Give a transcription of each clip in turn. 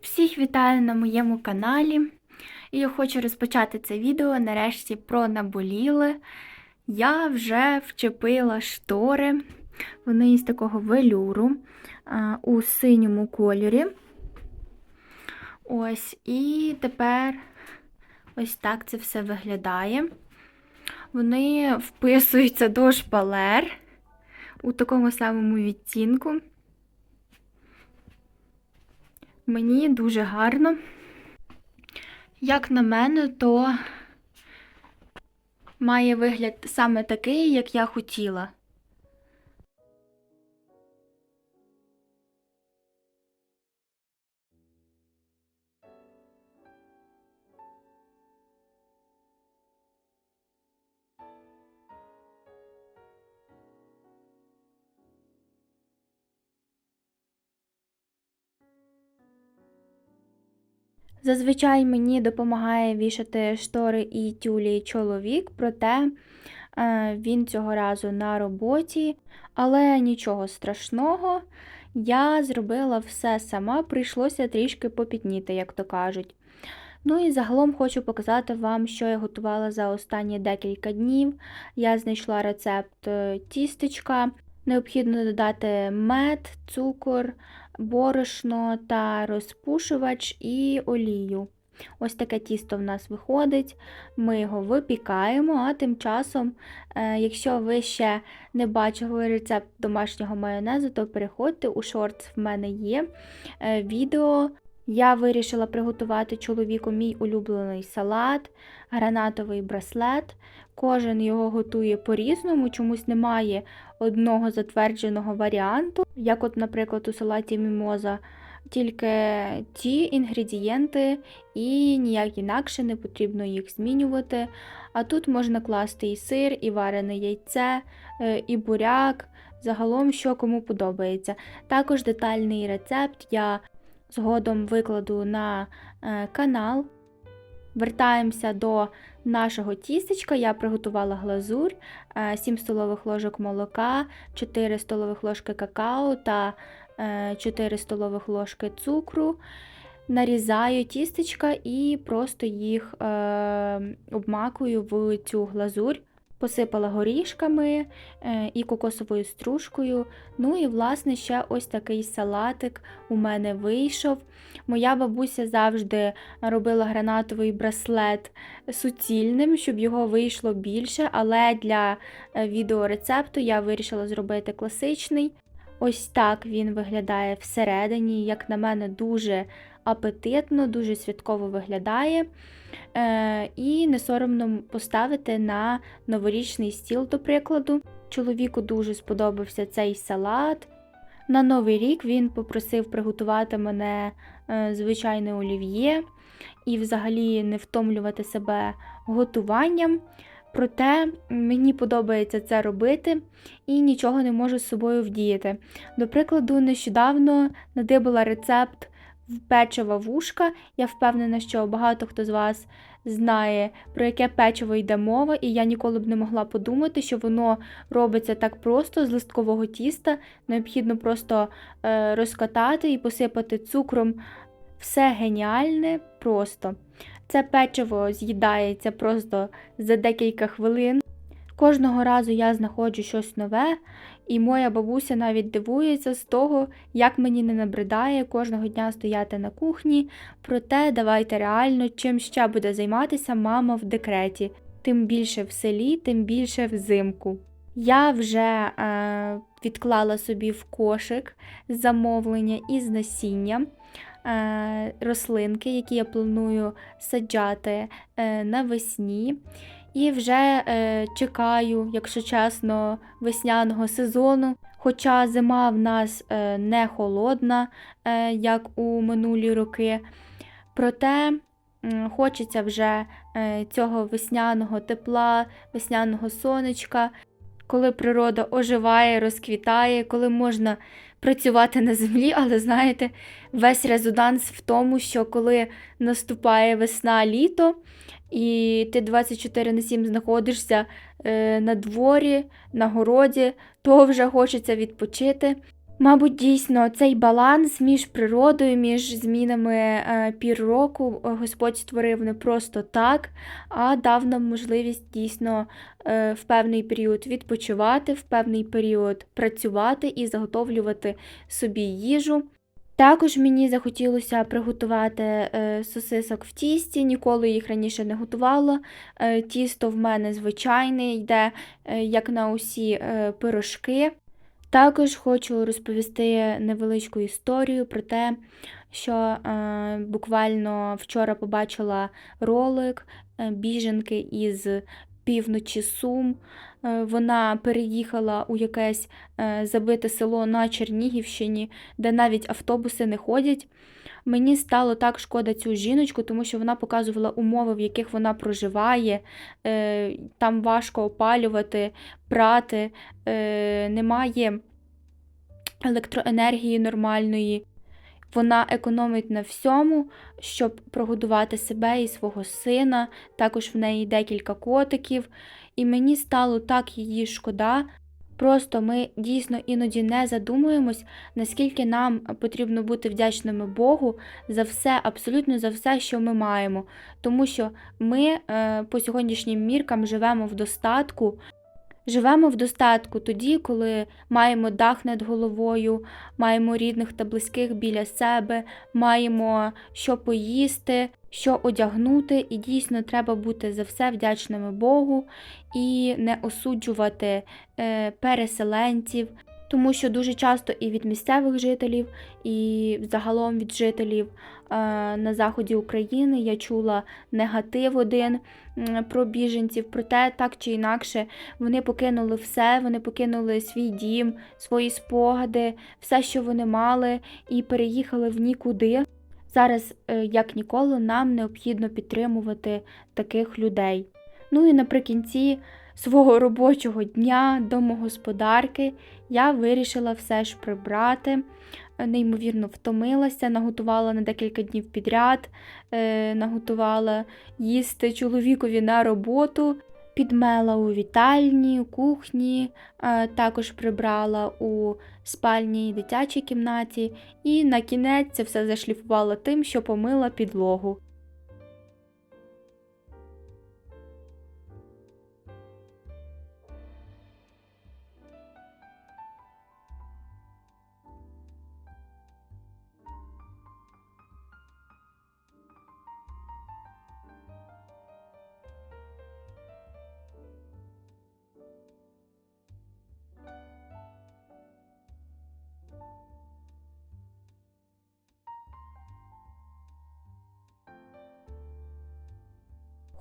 Всіх вітаю на моєму каналі. І я хочу розпочати це відео нарешті про наболіли. Я вже вчепила штори. Вони з такого велюру у синьому кольорі. Ось, і тепер ось так це все виглядає. Вони вписуються до шпалер у такому самому відтінку. Мені дуже гарно. Як на мене, то має вигляд саме такий, як я хотіла. Зазвичай мені допомагає вішати штори і тюлі чоловік, проте е, він цього разу на роботі, але нічого страшного. Я зробила все сама, прийшлося трішки попітніти, як то кажуть. Ну і загалом хочу показати вам, що я готувала за останні декілька днів. Я знайшла рецепт е, тістечка. Необхідно додати мед, цукор, борошно та розпушувач і олію. Ось таке тісто в нас виходить, ми його випікаємо, а тим часом, е, якщо ви ще не бачили рецепт домашнього майонезу, то переходьте у шортс, в мене є е, відео. Я вирішила приготувати чоловіку мій улюблений салат, гранатовий браслет. Кожен його готує по-різному, чомусь немає одного затвердженого варіанту, як, от, наприклад, у салаті мімоза, тільки ті інгредієнти, і ніяк інакше не потрібно їх змінювати. А тут можна класти і сир, і варене яйце, е, і буряк, загалом, що кому подобається. Також детальний рецепт я згодом викладу на е, канал. Вертаємося до нашого тістечка. Я приготувала глазурь, 7 столових ложок молока, 4 столових ложки какао та 4 столових ложки цукру. Нарізаю тістечка і просто їх е, обмакую в цю глазурь. Посипала горішками е, і кокосовою стружкою. Ну і, власне, ще ось такий салатик у мене вийшов. Моя бабуся завжди робила гранатовий браслет суцільним, щоб його вийшло більше, але для е, відеорецепту я вирішила зробити класичний. Ось так він виглядає всередині, як на мене, дуже апетитно, дуже святково виглядає. Е, І не соромно поставити на новорічний стіл, до прикладу. Чоловіку дуже сподобався цей салат. На Новий рік він попросив приготувати мене е, звичайне олів'є і взагалі не втомлювати себе готуванням. Проте мені подобається це робити і нічого не можу з собою вдіяти. До прикладу, нещодавно надибала рецепт печива вушка. Я впевнена, що багато хто з вас знає, про яке печиво йде мова, і я ніколи б не могла подумати, що воно робиться так просто з листкового тіста. Необхідно просто е, розкатати і посипати цукром. Все геніальне просто. Це печиво з'їдається просто за декілька хвилин. Кожного разу я знаходжу щось нове, і моя бабуся навіть дивується з того, як мені не набридає кожного дня стояти на кухні. Проте давайте реально, чим ще буде займатися мама в декреті. Тим більше в селі, тим більше взимку. Я вже е, відклала собі в кошик замовлення із насінням. Е, рослинки, які я планую саджати е, навесні. І вже е, чекаю, якщо чесно, весняного сезону. Хоча зима в нас е, не холодна, е, як у минулі роки. Проте е, хочеться вже е, цього весняного тепла, весняного сонечка, коли природа оживає, розквітає, коли можна працювати на землі, але знаєте, весь резонанс в тому, що коли наступає весна літо, і ти 24 на 7 знаходишся е, на дворі, на городі, то вже хочеться відпочити. Мабуть, дійсно цей баланс між природою, між змінами е, пір року е, Господь створив не просто так, а дав нам можливість дійсно е, в певний період відпочивати, в певний період працювати і заготовлювати собі їжу. Також мені захотілося приготувати сосисок в тісті, ніколи їх раніше не готувала. Тісто в мене звичайне, йде як на усі пирожки. Також хочу розповісти невеличку історію про те, що е, буквально вчора побачила ролик е, біженки із півночі Сум. Е, Вона переїхала у якесь е, забите село на Чернігівщині, де навіть автобуси не ходять. Мені стало так шкода цю жіночку, тому що вона показувала умови, в яких вона проживає. Е, Там важко опалювати, прати, немає електроенергії нормальної. Вона економить на всьому, щоб прогодувати себе і свого сина. Також в неї декілька котиків. І мені стало так її шкода. Просто ми дійсно іноді не задумуємось, наскільки нам потрібно бути вдячними Богу за все, абсолютно за все, що ми маємо. Тому що ми е, по сьогоднішнім міркам живемо в достатку. Живемо в достатку тоді, коли маємо дах над головою, маємо рідних та близьких біля себе, маємо що поїсти, що одягнути, і дійсно треба бути за все вдячними Богу і не осуджувати е, переселенців, тому що дуже часто і від місцевих жителів, і загалом від жителів е, на заході України я чула негатив один про біженців, проте так чи інакше вони покинули все, вони покинули свій дім, свої спогади, все, що вони мали, і переїхали в нікуди. Зараз, е, як ніколи, нам необхідно підтримувати таких людей. Ну і наприкінці свого робочого дня домогосподарки я вирішила все ж прибрати. Е, Неймовірно втомилася, наготувала на декілька днів підряд, е, наготувала їсти чоловікові на роботу, підмела у вітальні, у кухні, е, також прибрала у спальні і дитячій кімнаті, і на кінець це все зашліфувала тим, що помила підлогу.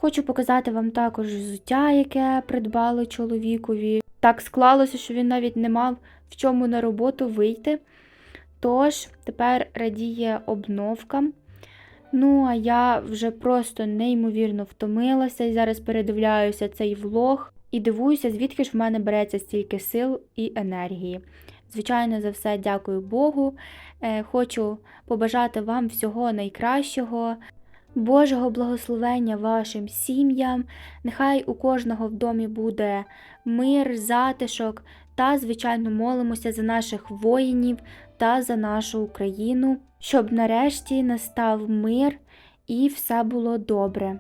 Хочу показати вам також взуття, яке придбали чоловікові. Так склалося, що він навіть не мав в чому на роботу вийти. Тож, тепер радіє обновка. Ну, а я вже просто неймовірно втомилася і зараз передивляюся цей влог і дивуюся, звідки ж в мене береться стільки сил і енергії. Звичайно, за все дякую Богу. Е, Хочу побажати вам всього найкращого. Божого благословення вашим сім'ям, нехай у кожного в домі буде мир, затишок та, звичайно, молимося за наших воїнів та за нашу Україну, щоб нарешті настав мир і все було добре.